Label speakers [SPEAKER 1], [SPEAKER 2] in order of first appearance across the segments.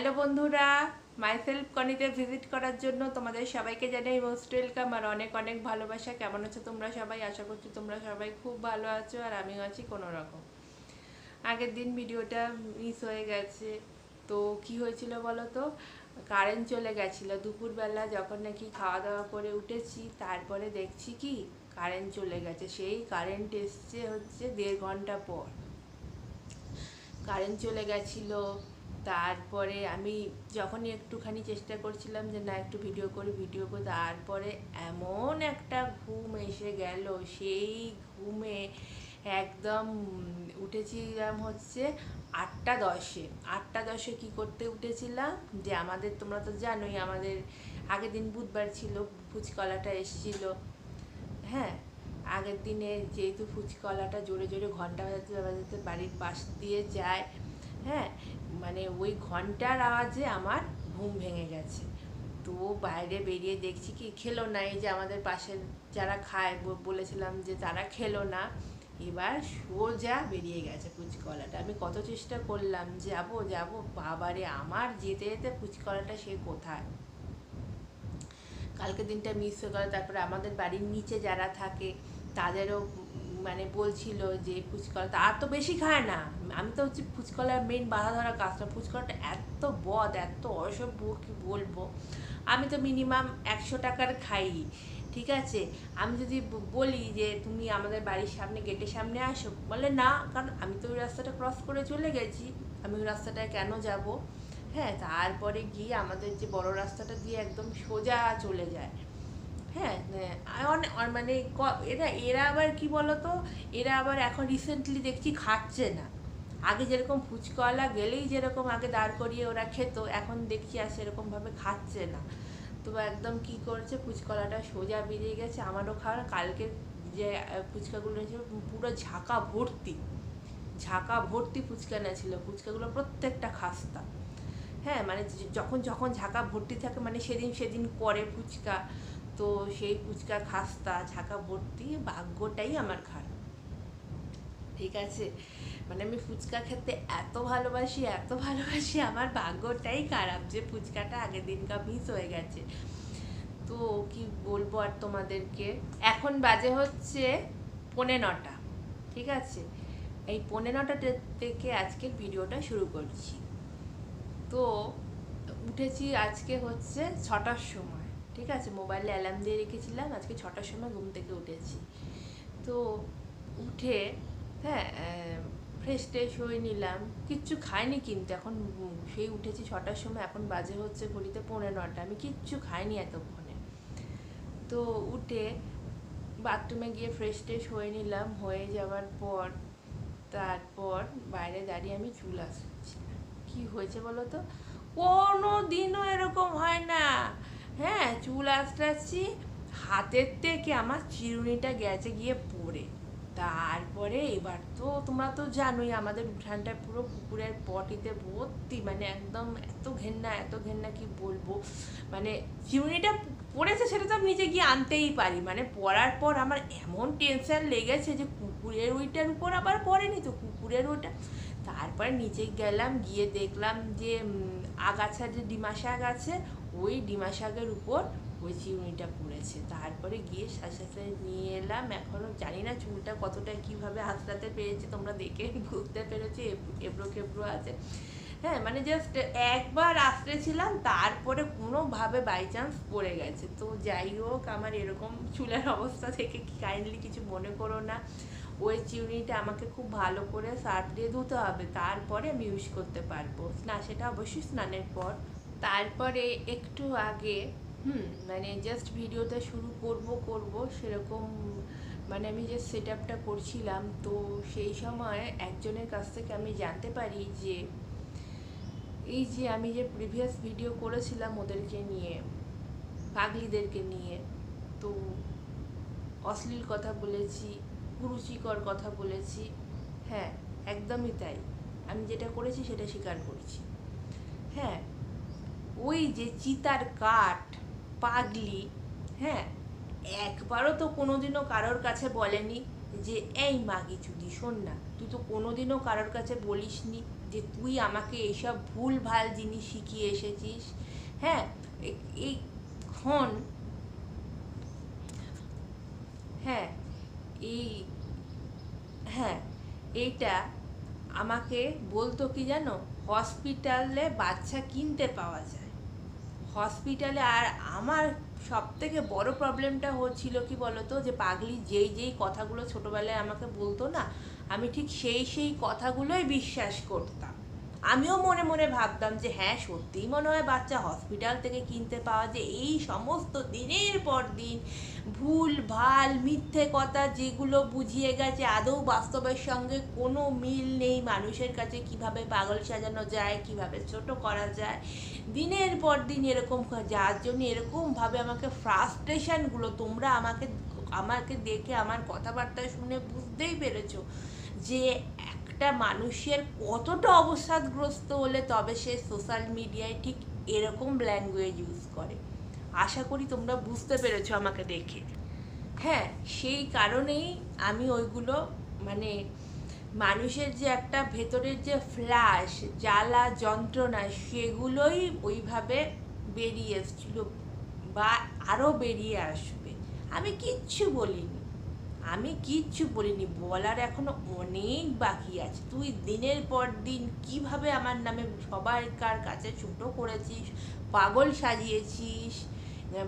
[SPEAKER 1] Hello বন্ধুরা myself কনিতে visit করার জন্য তোমাদের সবাইকে জানাই মোস্ট ওয়েলকাম আর অনেক অনেক ভালোবাসা। কেমন আছো তোমরা সবাই? আশা করছি তোমরা সবাই খুব ভালো আছো আর আমিও আছি কোনো রকম। আগের দিন ভিডিওটা মিস হয়ে গেছে। তো কি হয়েছিল বলো তো কারেন্ট চলে গেছিল। দুপুরবেলা যখন নাকি খাওয়া দাওয়া করে উঠেছি, তারপরে দেখছি কি? কারেন্ট চলে গেছে। সেই কারেন্ট এসছে হচ্ছে দেড় ঘণ্টা পর। কারেন্ট চলে গেছিল। তারপরে আমি যখনই একটুখানি চেষ্টা করছিলাম যে না, একটু ভিডিও করি ভিডিও করি, তারপরে এমন একটা ঘুম এসে গেল। সেই ঘুমে একদম উঠেছিলাম হচ্ছে আটটা দশে। আটটা দশে কি করতে উঠেছিলাম? যে আমাদের, তোমরা তো জানোই আমাদের আগের দিন বুধবার ছিল, ফুচকলাটা এসেছিল। হ্যাঁ আগের দিনে যেহেতু ফুচকলাটা জোরে জোরে ঘণ্টা বাজাতে বাজাতে বাড়ির পাশ দিয়ে যায় হ্যাঁ মানে ওই ঘণ্টার আওয়াজে আমার ঘুম ভেঙে গেছে। তো বাইরে বেরিয়ে দেখছি কি খেলো না, এই যে আমাদের পাশের যারা খায় বলেছিলাম যে তারা খেলো না, এবার সোজা বেরিয়ে গেছে ফুচকলাটা আমি কত চেষ্টা করলাম, যাব যাব, বাবারে, আমার যেতে যেতে ফুচকলাটা সে কোথায়? কালকে দিনটা মিস হয়ে গেল, তারপরে আমাদের বাড়ির নিচে যারা থাকে, তাদেরও মানে বলছিল যে ফুচকলা আর তো বেশি খায় না। আমি তো হচ্ছে ফুচকলার মেন বাধা ধরা কাজটা ফুচকলাটা এত বদ, এত অসভ্য, কি বলব? আমি তো মিনিমাম একশো টাকার খাই, ঠিক আছে? আমি যদি বলি যে তুমি আমাদের বাড়ির সামনে, গেটের সামনে আসো, বলে না, কারণ আমি তো ওই রাস্তাটা ক্রস করে চলে গেছি। আমি ওই রাস্তাটায় কেন যাব? হ্যাঁ তারপরে গিয়ে আমাদের যে বড় রাস্তাটা দিয়ে একদম সোজা চলে যায়। হ্যাঁ হ্যাঁ, মানে এরা এরা আবার কি বলতো? এরা আবার এখন রিসেন্টলি দেখছি খাচ্ছে না। আগে যেরকম ফুচকাওয়ালা গেলেই যেরকম আগে দাঁড় করিয়ে ওরা খেত এখন দেখছি আর সেরকমভাবে খাচ্ছে না। তো একদম কি করছে? ফুচকলাটা সোজা বেরিয়ে গেছে আমারও খাওয়ার। কালকে যে ফুচকাগুলো ছিল পুরো ঝাঁকা ভর্তি। ঝাঁকা ভর্তি ফুচকা ছিল ফুচকাগুলো প্রত্যেকটা খাস্তা। হ্যাঁ মানে যখন যখন ঝাঁকা ভর্তি থাকে মানে সেদিন সেদিন করে ফুচকা। তো সেই ফুচকা, খাস্তা ঝাঁকা ভর্তি ভাগ্যটাই আমার খারাপ। ঠিক আছে? মানে আমি ফুচকা খেতে এত ভালোবাসি এত ভালোবাসি, আমার ভাগ্যটাই খারাপ যে ফুচকাটা আগের দিনকা মিস হয়ে গেছে। তো কি বলব আর তোমাদেরকে? এখন বাজে হচ্ছে পৌনে নটা। ঠিক আছে? এই পৌনে নটা থেকে আজকের ভিডিওটা শুরু করছি। তো উঠেছি আজকে হচ্ছে ছটার সময়। ঠিক আছে, মোবাইলে অ্যালার্ম দিয়ে রেখেছিলাম, আজকে ছটার সময় ঘুম থেকে উঠেছি। তো উঠে হ্যাঁ ফ্রেশ ট্রেশ হয়ে নিলাম, কিচ্ছু খাইনি কিন্তু, এখন সেই উঠেছি ছটার সময়, এখন বাজে হচ্ছে ঘড়িতে পৌনে নটা আমি কিচ্ছু খাইনি এতক্ষণে। তো উঠে বাথরুমে গিয়ে ফ্রেশ ট্রেশ হয়ে নিলাম, হয়ে যাওয়ার পর, তারপর বাইরে দাঁড়িয়ে আমি চুল আসছি কি হয়েছে বলো তো? কোনো দিনও এরকম হয় না। হ্যাঁ চুল আঁচড়াচ্ছি। হাতের থেকে আমার চিরুনিটা গেছে গিয়ে পড়ে। তারপরে এবার তো তোমরা তো জানোই, আমাদের উঠানটা পুরো কুকুরের পটিতে ভর্তি মানে একদম এত ঘেন্না এত ঘেন্না কি বলব? মানে চিরুনিটা পড়েছে সেটা তো আমি নিজে গিয়ে আনতেই পারি। মানে পড়ার পর আমার এমন টেনশন লেগেছে যে কুকুরের ওইটার উপর আবার পড়েনি তো কুকুরের ওইটা। তারপরে নিচে গেলাম, গিয়ে দেখলাম যে আগাছা যে ডিমা শাক আছে ওই ডিমা শাকের উপর ওই চিরুনিটা পড়েছে। তারপরে গিয়ে সাথে নিয়ে এলাম। এখনও জানি না চুলটা কতটা কীভাবে হাতড়াতে পেরেছি, তোমরা দেখে বুঝতে পেরেছি এবড়ো খেবড়ো আছে। হ্যাঁ মানে জাস্ট একবার আসতেছিলাম তারপরে কোনোভাবে বাই চান্স পড়ে গেছে। তো যাই হোক, আমার এরকম চুলের অবস্থা থেকে কাইন্ডলি কিছু মনে করো না। ওই চিউনিটা আমাকে খুব ভালো করে সার্ফ দিয়ে ধুতে হবে। তারপরে আমি ইউজ করতে পারব। না, সেটা অবশ্যই স্নানের পর তারপরে একটু আগে, হুম মানে জাস্ট ভিডিওটা শুরু করব করব, সেরকম মানে আমি যে সেট আপটা করছিলাম, তো সেই সময় একজনের কাছ থেকে আমি জানতে পারি যে, এই যে আমি যে প্রিভিয়াস ভিডিও করেছিলাম ওদেরকে নিয়ে, পাগলিদেরকে নিয়ে, তো অশ্লীল কথা বলেছি, কুরুচিকর কথা বলেছি হ্যাঁ একদমই তাই। আমি যেটা করেছি সেটা স্বীকার করছি। হ্যাঁ ওই যে চিতার কাঠ, পাগলি হ্যাঁ? একবারও তো কোনোদিনও কারোর কাছে বলেনি যে, এই মাগি চুদি, শোন না, তুই তো কোনোদিনও কারোর কাছে বলিসনি যে, তুই আমাকে এইসব ভুল ভালো জিনিস শিখিয়ে এসেছিস। হ্যাঁ? এই ক্ষণ হ্যাঁ এই হ্যাঁ এইটা আমাকে বলতো কি জানো? হসপিটালে বাচ্চা কিনতে পাওয়া যায়। হসপিটালে আর আমার সব থেকে বড় প্রবলেমটা হচ্ছিল কি বলতো, যে পাগলি যেই যেই কথাগুলো ছোটোবেলায় আমাকে বলতো না, আমি ঠিক সেই সেই কথাগুলোই বিশ্বাস করতাম। আমিও মনে মনে ভাবতাম যে হ্যাঁ সত্যিই মনে হয় বাচ্চা হসপিটাল থেকে কিনতে পাওয়া যায় এই সমস্ত দিনের পর দিন ভুল, ভালো, মিথ্যে কথা যেগুলো বুঝিয়ে গেছে, আদৌ বাস্তবের সঙ্গে কোনো মিল নেই মানুষের কাছে, কীভাবে পাগল সাজানো যায়, কীভাবে ছোট করা যায়। দিনের পর দিন এরকম যার জন্য এরকমভাবে আমাকে ফ্রাস্ট্রেশনগুলো তোমরা আমাকে আমাকে দেখে, আমার কথাবার্তা শুনে বুঝতেই পেরেছ যে একটা মানুষের কতটা অবসাদগ্রস্ত হলে তবে সে সোশ্যাল মিডিয়ায় ঠিক এরকম ল্যাঙ্গুয়েজ ইউজ করে। আশা করি তোমরা বুঝতে পেরেছ আমাকে দেখে। হ্যাঁ সেই কারণেই আমি ওইগুলো মানে মানুষের যে একটা ভেতরের যে ফ্ল্যাশ জ্বালা, যন্ত্রণা, সেগুলোই ওইভাবে বেরিয়ে এসছিল বা আরও বেরিয়ে আসবে। আমি কিচ্ছু বলিনি। আমি কিচ্ছু বলিনি, বলার এখনও অনেক বাকি আছে। তুই দিনের পর দিন কীভাবে আমার নামে সবাইকার কাছে ছোট করেছিস, পাগল সাজিয়েছিস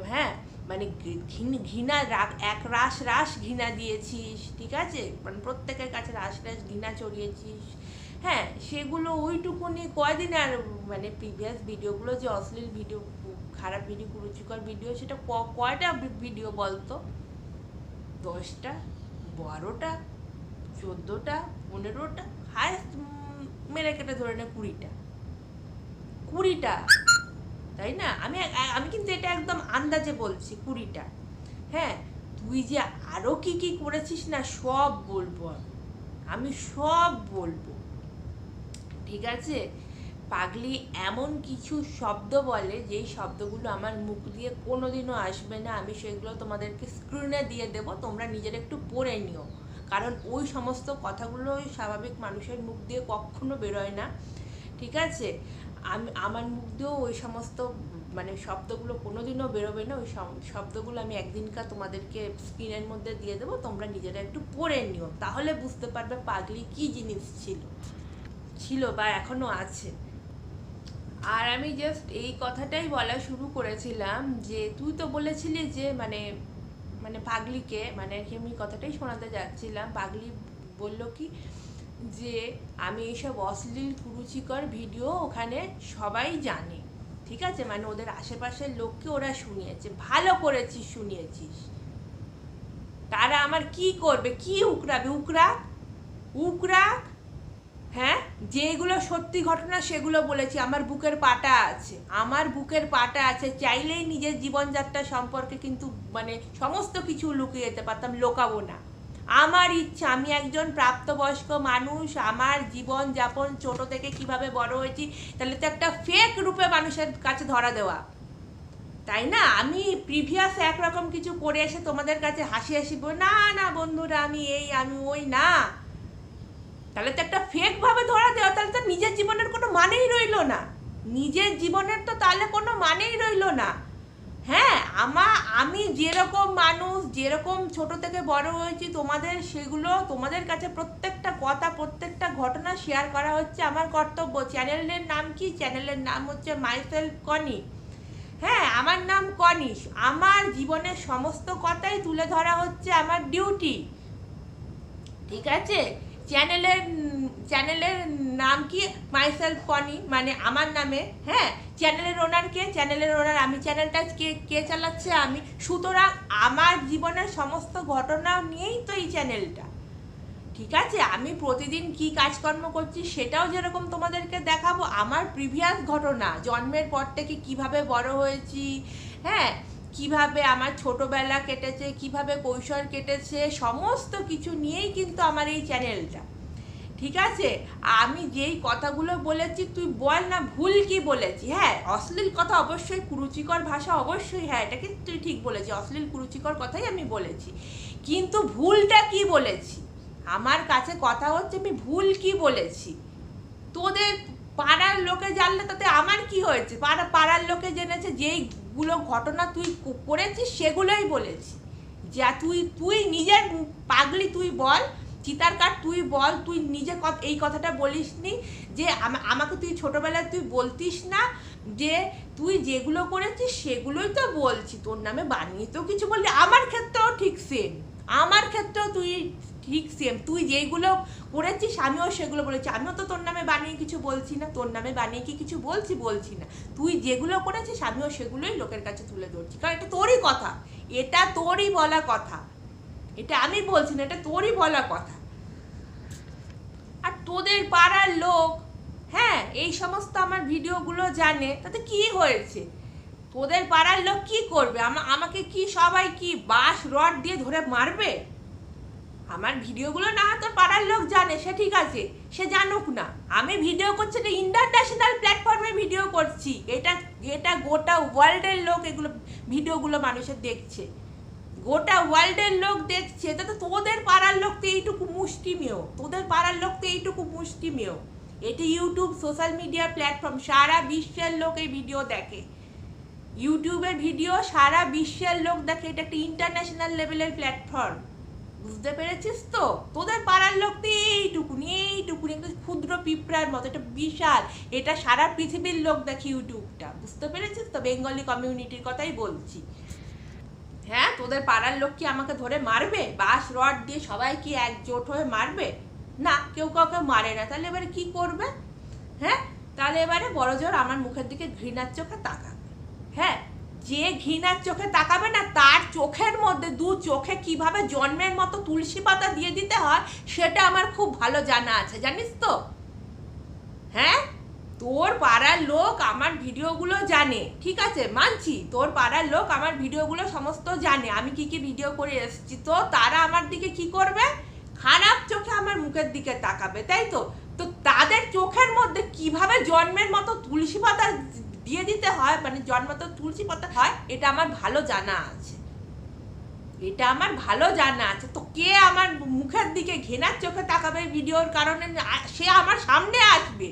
[SPEAKER 1] হ্যাঁ মানে ঘৃণ- ঘৃণা রাগ, এক রাস রাস ঘৃণা দিয়েছিস, ঠিক আছে? মানে প্রত্যেকের কাছে রাস রাস ঘৃণা চড়িয়েছিস। হ্যাঁ সেগুলো ওইটুকুনি কয়দিন আর মানে প্রিভিয়াস ভিডিওগুলো যে অশ্লীল ভিডিও খারাপ ভিডিও কুরুচিকর ভিডিও সেটা ক- কয়টা ভিডিও বলতো? দশটা, বারোটা, চোদ্দোটা, পনেরোটা হায়েস্ট মেরে কেটে ধরে নে কুড়িটা। কুড়িটা, তাই না? আমি আমি কিন্তু এটা একদম আন্দাজে বলছি, কুড়িটা। হ্যাঁ তুই যে আরও কি কি করেছিস না, সব বলব আমি। আমি সব বলব। ঠিক আছে? পাগলি এমন কিছু শব্দ বলে, যেই শব্দগুলো আমার মুখ দিয়ে কোনোদিনও আসবে না, আমি সেগুলো তোমাদেরকে স্ক্রিনে দিয়ে দেব, তোমরা নিজের একটু পড়ে নিও। কারণ ওই সমস্ত কথাগুলো স্বাভাবিক মানুষের মুখ দিয়ে কখনো বেরোয় না, ঠিক আছে? আমি, আমার মুখ দিয়েও ওই সমস্ত মানে শব্দগুলো কোনোদিনও বেরোবে না, ওই শব্দগুলো আমি একদিনকার তোমাদেরকে স্ক্রিনের মধ্যে দিয়ে দেবো, তোমরা নিজেরা একটু পড়ে নিও। তাহলে বুঝতে পারবে পাগলি কি জিনিস ছিল ছিল বা এখনও আছে। আর আমি জাস্ট এই কথাটাই বলা শুরু করেছিলাম যে, তুই তো বলেছিলি যে মানে মানে পাগলিকে মানে আর কি আমি কথাটাই শোনাতে যাচ্ছিলাম। পাগলি বলল কি, যে আমি এইসব অশ্লীল, কুরুচিকর ভিডিও ওখানে সবাই জানে, ঠিক আছে? মানে ওদের আশেপাশের লোককে ওরা শুনিয়েছে, ভালো করেছিস, শুনিয়েছিস। তারা আমার কি করবে? কি উকরাবে? উকরাক? উকরাক? হ্যাঁ? যেগুলো সত্যি ঘটনা, সেগুলো বলেছি। আমার বুকের পাটা আছে। আমার বুকের পাটা আছে। চাইলেই নিজের জীবনযাত্রা সম্পর্কে কিন্তু মানে সমস্ত কিছু লুকিয়ে যেতে পারতাম, লোকাবো না। আমার ইচ্ছা, আমি একজন প্রাপ্তবয়স্ক মানুষ, আমার জীবন যাপন ছোট থেকে কীভাবে বড় হয়েছি, তাহলে তো একটা ফেক রূপে মানুষের কাছে ধরা দেওয়া। তাই না? আমি প্রিভিয়াস একরকম কিছু করে এসে তোমাদের কাছে হাসি হাসি না না বন্ধুরা, আমি এই, আমি ওই, না। তাহলে তো একটা ফেকভাবে ধরা দেওয়া, তাহলে তো নিজের জীবনের কোনো মানেই রইল না। নিজের জীবনের তো তাহলে কোনো মানেই রইল না। হ্যাঁ আমা, আমি যেরকম মানুষ, যেরকম ছোট থেকে বড় হয়েছি, তোমাদের সেগুলো, তোমাদের কাছে প্রত্যেকটা কথা, প্রত্যেকটা ঘটনা শেয়ার করা হচ্ছে আমার কর্তব্য। চ্যানেলের নাম কি? চ্যানেলের নাম হচ্ছে মাইসেলফ কনি হ্যাঁ আমার নাম কনিশ আমার জীবনের সমস্ত কথাই তুলে ধরা হচ্ছে আমার ডিউটি ঠিক আছে? চ্যানেলের চ্যানেলের নাম কি? মাইসেলফ কনি মানে আমার নামে হ্যাঁ? চ্যানেলের ওনার কে? চ্যানেলের ওনার আমি চ্যানেলটা কে কে চালাচ্ছে? আমি। সুতরাং আমার জীবনের সমস্ত ঘটনা নিয়েই তো এই চ্যানেলটা ঠিক আছে? আমি প্রতিদিন কি কাজকর্ম করছি সেটাও যেরকম তোমাদেরকে দেখাবো। আমার প্রিভিয়াস ঘটনা, জন্মের পর থেকে কীভাবে বড় হয়েছি হ্যাঁ? কীভাবে আমার ছোটবেলা কেটেছে, কীভাবে কৈশোর কেটেছে, সমস্ত কিছু নিয়েই কিন্তু আমার এই চ্যানেলটা। ঠিক আছে? আমি যেই কথাগুলো বলেছি, তুই বল না, ভুল কি বলেছি? হ্যাঁ অশ্লীল কথা অবশ্যই, কুরুচিকর ভাষা অবশ্যই হ্যাঁ এটা কিন্তু তুই ঠিক বলেছি, অশ্লীল, কুরুচিকর কথাই আমি বলেছি। কিন্তু ভুলটা কি বলেছি? আমার কাছে কথা হচ্ছে, আমি ভুল কি বলেছি? তোদের পাড়ার লোকে জানলে তাতে আমার কি হয়েছে? পাড়া পাড়ার লোকে জেনেছে যেইগুলো ঘটনা তুই করেছিস সেগুলোই বলেছি। যা তুই তুই নিজের পাগলি তুই বল চিতার কাঠ তুই বল, তুই নিজে এই কথাটা বলিস নি যে আমা- আমাকে তুই ছোটবেলায় তুই বলতিস না যে তুই যেগুলো করেছিস সেগুলোই তো বলছি। তোর নামে বানিয়ে তো কিছু বললি। আমার ক্ষেত্রেও ঠিক সেম আমার ক্ষেত্রেও তুই ঠিক সেম তুই যেগুলো করেছিস, আমিও সেগুলো বলেছি। আমিও তো তোর নামে বানিয়ে কিছু বলছি না, তোর নামে বানিয়ে কি কিছু বলছি বলছি না। তুই যেগুলো করেছিস, আমিও সেগুলোই লোকের কাছে তুলে ধরছি। কারণ এটা তোরই কথা। এটা তোরই বলা কথা। এটা আমি বলছি না, এটা তোরই বলা কথা। আর তোদের পাড়ার লোক হ্যাঁ এই সমস্ত আমার ভিডিওগুলো জানে, তাতে কি হয়েছে? তোদের পাড়ার লোক কি করবে? আমাকে কি সবাই কি বাঁশ, রড দিয়ে ধরে মারবে? আমার ভিডিওগুলো না তোর পাড়ার লোক জানে, সে ঠিক আছে, সে জানুক না। আমি ভিডিও করছি এটা ইন্টারন্যাশনাল প্ল্যাটফর্মে ভিডিও করছি। এটা এটা গোটা ওয়ার্ল্ডের লোক এগুলো ভিডিওগুলো মানুষের দেখছে। গোটা ওয়ার্ল্ডের লোক দেখছে তা তো তোদের পাড়ার লোক তো এইটুকু মুষ্টিমেয়। তোদের পাড়ার লোক তো এইটুকু মুষ্টিমেয়। এটি ইউটিউব সোশ্যাল মিডিয়া প্ল্যাটফর্ম সারা বিশ্বের লোক এই ভিডিও দেখে। ইউটিউবের ভিডিও সারা বিশ্বের লোক দেখে, এটা একটা ইন্টারন্যাশনাল লেভেলের প্ল্যাটফর্ম বুঝতে পেরেছিস তো? তোদের পাড়ার লোক তো এইটুকুনি এইটুকুনি একটা ক্ষুদ্র পিঁপড়ার মতো এটা বিশাল। এটা সারা পৃথিবীর লোক দেখে ইউটিউবটা। বুঝতে পেরেছিস তো? বেঙ্গলি কমিউনিটির কথাই বলছি। হ্যাঁ তোদের পাড়ার লোক কি আমাকে ধরে মারবে? বাঁশ, রড দিয়ে সবাই কি একজোট হয়ে মারবে? না, কেউ কাউকে মারে না। তাহলে এবারে কি করবে? হ্যাঁ তাহলে এবারে বড় জোর আমার মুখের দিকে ঘৃণার চোখে তাকাবে। হ্যাঁ যে ঘৃণার চোখে তাকাবে না, তার চোখের মধ্যে, দু চোখে কীভাবে জন্মের মতো তুলসী পাতা দিয়ে দিতে হয়, সেটা আমার খুব ভালো জানা আছে, জানিস তো? হ্যাঁ? তোর পাড়ার লোক আমার ভিডিওগুলো জানে, ঠিক আছে? মানছি, তোর পাড়ার লোক আমার ভিডিওগুলো সমস্ত জানে, আমি কি কি ভিডিও করে এসেছি, তো তারা আমার দিকে কি করবে? খারাপ চোখে আমার মুখের দিকে তাকাবে, তাই তো? তো তাদের চোখের মধ্যে কীভাবে জন্মের মতো তুলসী পাতা দিয়ে দিতে হয় মানে জন্মত তুলসী পাতা হয়, এটা আমার ভালো জানা আছে। এটা আমার ভালো জানা আছে। তো কে আমার মুখের দিকে ঘেনার চোখে তাকাবে ভিডিওর কারণে? সে আমার সামনে আসবে।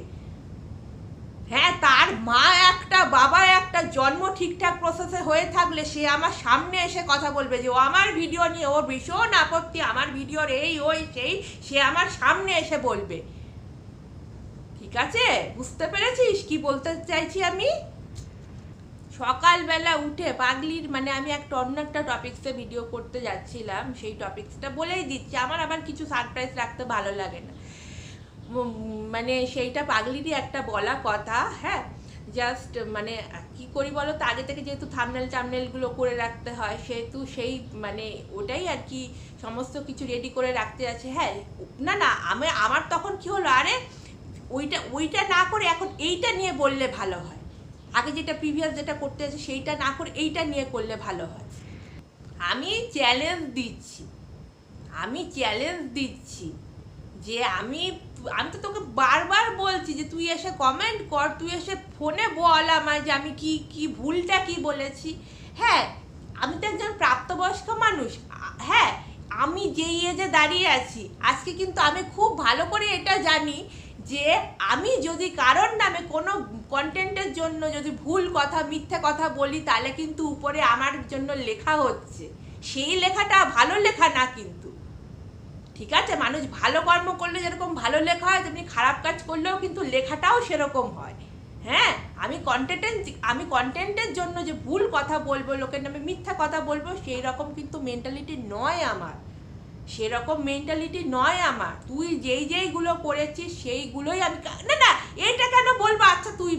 [SPEAKER 1] হ্যাঁ তার মা একটা, বাবা একটা, জন্ম ঠিকঠাক প্রসেসে হয়ে থাকলে সে আমার সামনে এসে কথা বলবে যে, ও আমার ভিডিও নিয়ে ওর ভীষণ আপত্তি, আমার ভিডিওর এই, ওই, সেই, সে আমার সামনে এসে বলবে। ঠিক আছে? বুঝতে পেরেছিস কি বলতে চাইছি আমি? সকালবেলা উঠে পাগলির মানে আমি একটা অন্য একটা টপিক্সে ভিডিও করতে যাচ্ছিলাম, সেই টপিক্সটা বলেই দিচ্ছি। আমার আবার কিছু সারপ্রাইজ রাখতে ভালো লাগে না। মানে সেইটা পাগলিরই একটা বলা কথা হ্যাঁ? জাস্ট মানে কি করি বলো তো? আগে থেকে যেহেতু থামনেল টামনেলগুলো করে রাখতে হয়, সেহেতু সেই মানে ওটাই আর কি সমস্ত কিছু রেডি করে রাখতে আছে হ্যাঁ না না, আমি, আমার তখন কি হলো? আরে, ওইটা ওইটা না করে এখন এইটা নিয়ে বললে ভালো হয়। আগে যেটা প্রিভিয়াস যেটা করতে আছে সেইটা না করে এইটা নিয়ে করলে ভালো হয়। আমি চ্যালেঞ্জ দিচ্ছি। আমি চ্যালেঞ্জ দিচ্ছি যে আমি আমি তো তোকে বারবার বলছি যে তুই এসে কমেন্ট কর, তুই এসে ফোনে বল আমায় যে আমি কি কি ভুলটা কি বলেছি। হ্যাঁ আমি তো একজন প্রাপ্তবয়স্ক মানুষ। হ্যাঁ আমি যেই এজে দাঁড়িয়ে আছি, আজকে কিন্তু আমি খুব ভালো করে এটা জানি যে আমি যদি কারোর নামে কোনো কন্টেন্টের জন্য যদি ভুল কথা, মিথ্যে কথা বলি, তাহলে কিন্তু উপরে আমার জন্য লেখা হচ্ছে। সেই লেখাটা ভালো লেখা না কিন্তু। ঠিক আছে? মানুষ ভালো কর্ম করলে যেরকম ভালো লেখা হয়, তেমনি খারাপ কাজ করলেও কিন্তু লেখাটাও সেরকম হয়। হ্যাঁ? আমি কন্টেন্টের আমি কন্টেন্টের জন্য যে ভুল কথা বলব, লোকের নামে মিথ্যা কথা বলব, সেই রকম কিন্তু মেন্টালিটি নয় আমার। সেরকম মেন্টালিটি নয় আমার। তুই যেই যেইগুলো করেছিস, সেইগুলোই আমি না না, এটা কেন বলব? আচ্ছা তুই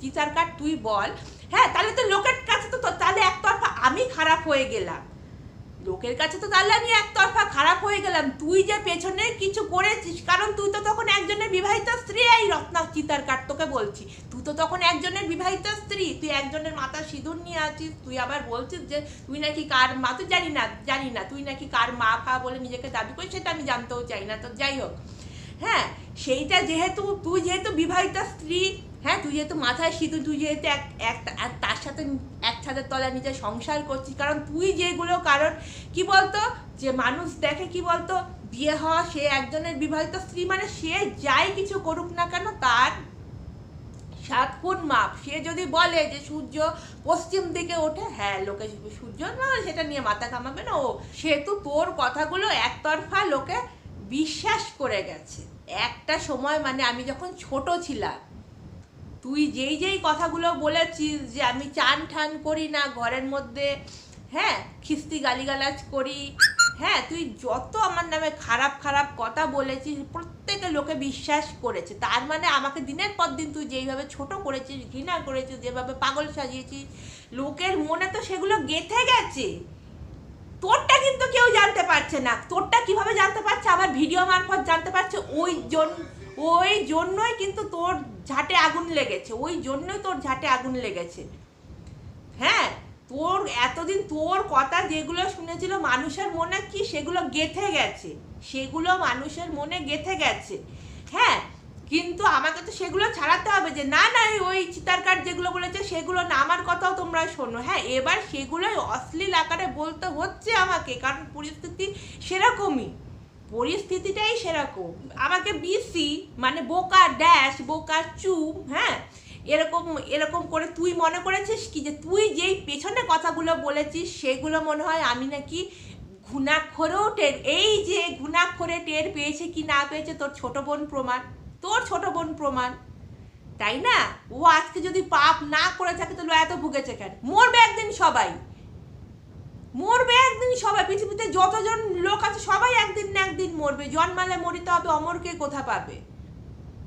[SPEAKER 1] টিচার কার্ড তুই বল। হ্যাঁ তাহলে তো লোকের কাছে তো তাহলে একতরফা আমি খারাপ হয়ে গেলাম। লোকের কাছে তো তাহলে আমি একতরফা খারাপ হয়ে গেলাম। তুই যে পেছনে কিছু করেছিস, কারণ তুই তো তখন একজনের বিবাহিত স্ত্রী, এই রত্না চিতার কাট তোকে বলছি। তুই তো তখন একজনের বিবাহিত স্ত্রী, তুই একজনের মাথা সিঁদুর নিয়ে আছিস। তুই আবার বলছিস যে তুই নাকি কার মা তো জানি না জানি না, তুই নাকি কার মা, ফা বলে নিজেকে দাবি করিস, সেটা আমি জানতেও চাই না, তো যাই হোক। হ্যাঁ সেইটা যেহেতু, তুই যেহেতু বিবাহিত স্ত্রী হ্যাঁ তুই যেহেতু মাথায় সিঁদুর, তুই যেহেতু এক, এক- তার সাথে এক ছাদের তলায় নিজে সংসার করছিস, কারণ তুই যেগুলো, কারণ কি বলতো, যে মানুষ দেখে কি বলতো, বিয়ে হওয়া সে একজনের বিবাহিত স্ত্রী মানে সে যাই কিছু করুক না কেন, তার সাত খুন মাপ। সে যদি বলে যে সূর্য পশ্চিম দিকে ওঠে হ্যাঁ লোকে সূর্য না সেটা নিয়ে মাথা কামাবে না। ও, সেহেতু তোর কথাগুলো একতরফা লোকে বিশ্বাস করে গেছে। একটা সময় মানে আমি যখন ছোট ছিলাম তুই যেই যেই কথাগুলো বলেছিস যে আমি চান ঠান করি না, ঘরের মধ্যে হ্যাঁ খিস্তি গালিগালাজ করি হ্যাঁ তুই যত আমার নামে খারাপ খারাপ কথা বলেছিস, প্রত্যেকে লোকে বিশ্বাস করেছে। তার মানে আমাকে দিনের পর দিন তুই যেইভাবে ছোট করেছিস, ঘৃণা করেছিস, যেভাবে পাগল সাজিয়েছিস, লোকের মনে তো সেগুলো গেথে গেছে। তোরটা কিন্তু কেউ জানতে পারছে না। তোরটা কীভাবে জানতে পারছে? আমার ভিডিও মারফত জানতে পারছে। ওই জন ওই জন্যই কিন্তু তোর ঝাটে আগুন লেগেছে, ওই জন্যই তোর ঝাটে আগুন লেগেছে। হ্যাঁ তোর এতদিন তোর কথা যেগুলো শুনেছিল মানুষের মনে কি সেগুলো গেথে গেছে, সেগুলো মানুষের মনে গেথে গেছে। হ্যাঁ কিন্তু আমাকে তো সেগুলো ছাড়াতে হবে যে, না না ওই চিতার কাঠ যেগুলো বলেছে সেগুলো না, আমার কথাও তোমরা শোনো। হ্যাঁ এবার সেগুলোই অশ্লীল আকারে বলতে হচ্ছে আমাকে, কারণ পরিস্থিতি সেরকমই। পরিস্থিতিটাই সেরকম। আমাকে বিসি মানে বোকা ড্যাশ বোকা চুপ হ্যাঁ? এরকম এরকম করে তুই মনে করেছিস কি যে তুই যেই পেছনে কথাগুলো বলেছিস সেগুলো মনে হয় আমি নাকি ঘুণাক্ষরেও টের এই যে ঘুণাক্ষরে টের পেয়েছে কি না পেয়েছে তোর ছোট বোন প্রমাণ। তোর ছোট বোন প্রমাণ। তাই না? ও আজকে যদি পাপ না করে থাকে তাহলে এত ভুগেছে কেন? মরবে একদিন সবাই। মরবে একদিন সবাই, পৃথিবীতে যতজন লোক আছে, সবাই একদিন না একদিন মরবে। জন্মালে মরিতে হবে অমরকে কোথা পাবে?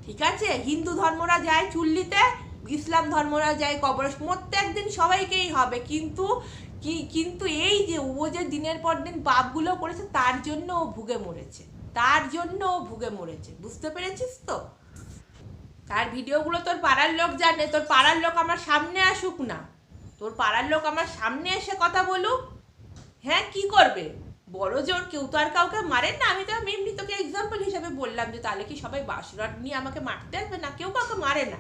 [SPEAKER 1] ঠিক আছে? হিন্দু ধর্মরা যায় চুল্লিতে, ইসলাম ধর্মরা যায় কবরে মরতে একদিন সবাইকেই হবে। কিন্তু, কি, কিন্তু এই যে ও যে দিনের পর দিন পাপগুলো করেছে, তার জন্য ও ভুগে মরেছে। তার জন্য ও ভুগে মরেছে। বুঝতে পেরেছিস তো? তার ভিডিওগুলো তোর পাড়ার লোক জানে। তোর পাড়ার লোক আমার সামনে আসুক না। তোর পাড়ার লোক আমার সামনে এসে কথা বলুক। হ্যাঁ কি করবে? বড় জোর কেউ তো আর কাউকে মারেন না। আমি তো এমনি তোকে এক্সাম্পল হিসাবে বললাম যে, তাহলে কি সবাই বাঁশরড নিয়ে আমাকে মারতে আসবে না? কেউ কাউকে মারে না।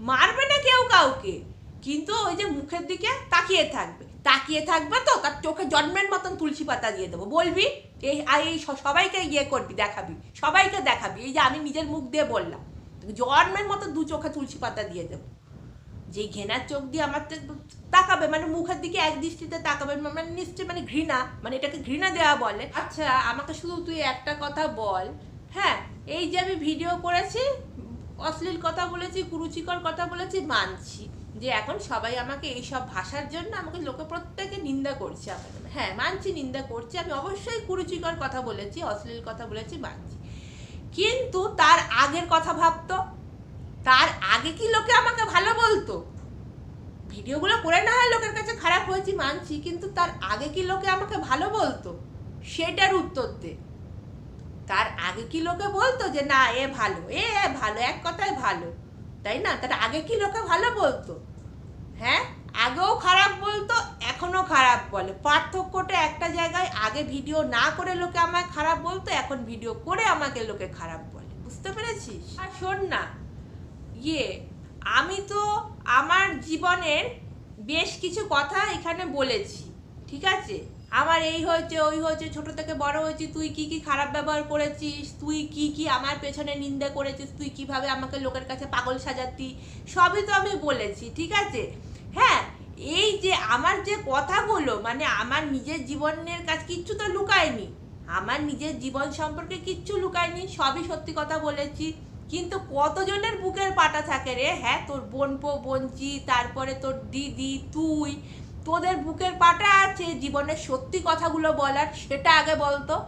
[SPEAKER 1] মারবে না কেউ কাউকে। কিন্তু ওই যে মুখের দিকে তাকিয়ে থাকবে। তাকিয়ে থাকবে তো? তার চোখে জন্মের মতন তুলসী পাতা দিয়ে দেবো। বলবি? এই এই সবাইকে ইয়ে করবি, দেখাবি। সবাইকে দেখাবি। এই যে আমি নিজের মুখ দিয়ে বললাম জন্মের মতো দু চোখে তুলসী পাতা দিয়ে দেবো। যে ঘেনার চোখ দিয়ে আমার তাকাবে মানে মুখের দিকে এক দৃষ্টিতে তাকাবে মানে নিশ্চয় মানে ঘৃণা মানে এটাকে ঘৃণা দেওয়া বলে। আচ্ছা। আমাকে শুধু তুই একটা কথা বল হ্যাঁ? এই যে আমি ভিডিও করেছি অশ্লীল কথা বলেছি কুরুচিকর কথা বলেছি মানছি যে এখন সবাই আমাকে এইসব ভাষার জন্য আমাকে লোকে প্রত্যেকে নিন্দা করছে আমার নামে। হ্যাঁ মানছি নিন্দা করছি আমি অবশ্যই কুরুচিকর কথা বলেছি অশ্লীল কথা বলেছি মানছি। কিন্তু তার আগের কথা ভাবতো তার আগে কি লোকে আমাকে ভালো বলতো? ভিডিওগুলো করে না হয় লোকের কাছে খারাপ হয়েছি, মানছি, কিন্তু তার আগে কি লোকে আমাকে ভালো বলতো? সেটার উত্তর দে। তার আগে কি লোকে বলতো যে, না, এ ভালো এ ভালো, এক কথায় ভালো। তাই না? তার আগে কি লোকে ভালো বলতো? হ্যাঁ? আগেও খারাপ বলতো এখনও খারাপ বলে। পার্থক্যটা একটা জায়গায়, আগে ভিডিও না করে লোকে আমায় খারাপ বলতো, এখন ভিডিও করে আমাকে লোকে খারাপ বলে। বুঝতে পেরেছিস? আর শোন না ইয়ে আমি তো আমার জীবনের বেশ কিছু কথা এখানে বলেছি, ঠিক আছে? আমার এই হয়েছে, ওই হয়েছে, ছোট থেকে বড় হয়েছি, তুই কি কি খারাপ ব্যবহার করেছিস, তুই কি কি আমার পেছনে নিন্দা করেছিস, তুই কীভাবে আমাকে লোকের কাছে পাগল সাজাতি, সবই তো আমি বলেছি, ঠিক আছে? হ্যাঁ এই যে আমার যে কথাগুলো মানে আমার নিজের জীবনের কাছে কিচ্ছু তো লুকায়নি, আমার নিজের জীবন সম্পর্কে কিচ্ছু লুকায়নি, সবই সত্যি কথা বলেছি কিন্তু কতজনের বুকের পাটা থাকে রে? হ্যাঁ তোর বোনপো বোনচি তারপরে তোর দিদি, তুই। তোদের বুকের পাটা আছে জীবনের সত্যি কথাগুলো বলার, সেটা আগে বলতো।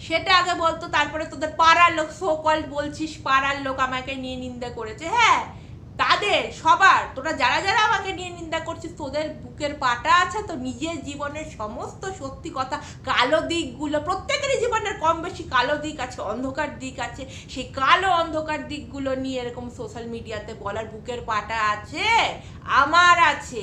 [SPEAKER 1] সেটা আগে বলতো, তারপরে তোদের পাড়ার লোক সকল বলছিস, পাড়ার লোক আমাকে নিয়ে নিন্দা করেছে। হ্যাঁ তাদের, সবার। তোরা যারা যারা আমাকে নিয়ে নিন্দা করছিস, তোদের বুকের পাটা আছে, তো নিজের জীবনের সমস্ত সত্যি কথা, কালো দিকগুলো, প্রত্যেকেরই জীবনের কম বেশি কালো দিক আছে, অন্ধকার দিক আছে। সেই কালো অন্ধকার দিকগুলো নিয়ে এরকম সোশ্যাল মিডিয়াতে বলার বুকের পাটা আছে? আমার আছে।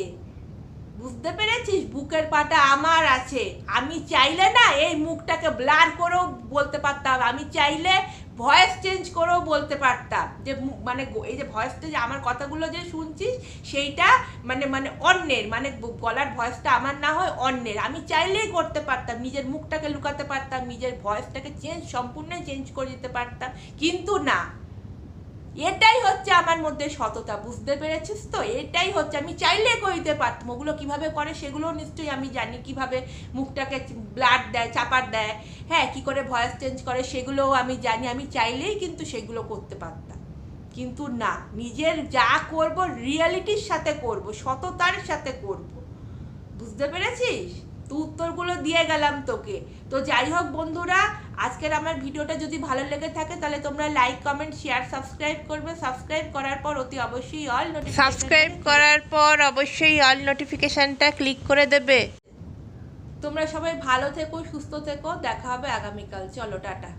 [SPEAKER 1] বুঝতে পেরেছিস? বুকের পাটা আমার আছে। আমি চাইলে না এই মুখটাকে ব্লার করেও বলতে পারতাম। আমি চাইলে ভয়েস চেঞ্জ করেও বলতে পারতাম। যে মানে এই যে ভয়েসটা যে আমার কথাগুলো যে শুনছিস, সেইটা মানে মানে অন্যের মানে গলার ভয়েসটা আমার না হয় অন্যের। আমি চাইলেই করতে পারতাম, নিজের মুখটাকে লুকাতে পারতাম, নিজের ভয়েসটাকে চেঞ্জ সম্পূর্ণ চেঞ্জ করে দিতে পারতাম। কিন্তু না এটাই হচ্ছে আমার মধ্যে সততা, বুঝতে পেরেছিস তো? এটাই হচ্ছে, আমি চাইলে করিতে পারতাম, ওগুলো কীভাবে করে সেগুলো নিশ্চয়ই আমি জানি, কীভাবে মুখটাকে ব্লাড দেয়, চাপার দেয় হ্যাঁ কি করে ভয়েস চেঞ্জ করে সেগুলোও আমি জানি, আমি চাইলেই কিন্তু সেগুলো করতে পারতাম। কিন্তু না, নিজের যা করব রিয়ালিটির সাথে করব, সততার সাথে করব। বুঝতে পেরেছিস? তো উত্তরগুলো দিয়ে গেলাম তোকে। তো যাই হোক বন্ধুরা আজকের আমার ভিডিওটা যদি ভালো লেগে থাকে তাহলে তোমরা লাইক কমেন্ট শেয়ার সাবস্ক্রাইব করবে। সাবস্ক্রাইব করার পর অতি অবশ্যই অল সাবস্ক্রাইব করার পর অবশ্যই অল নোটিফিকেশনটা ক্লিক করে দেবে। তোমরা সবাই ভালো থেকো সুস্থ থেকো। দেখা হবে আগামীকাল। চলো টাটা।